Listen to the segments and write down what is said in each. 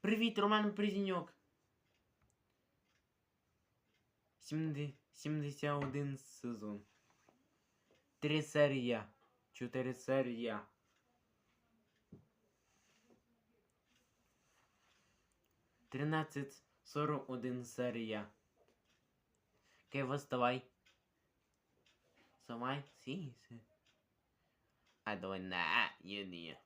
Привіт, Роман Призіньок. 70 71 сезон. Три серія. Чотири серія. Тринадцять сорок один серія. Кево, вставай. Вставай. Сі, сі. А давай на юні.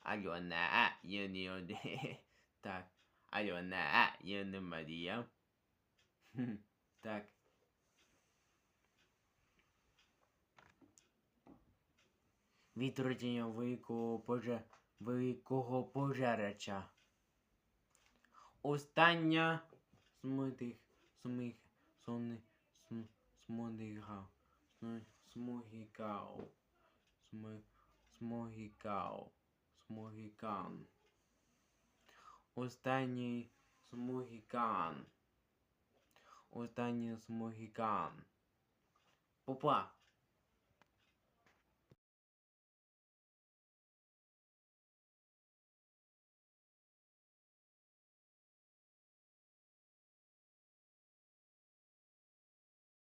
Альона, юні один. Так. Альона, юні Марія. Хм, Так. Відродження великого пожа... великого пожарача. Остання смутих сміх сони см, смодига см, смогікау см, смогікау смогікан. Останній смогікан. Останній смогікан. Попа.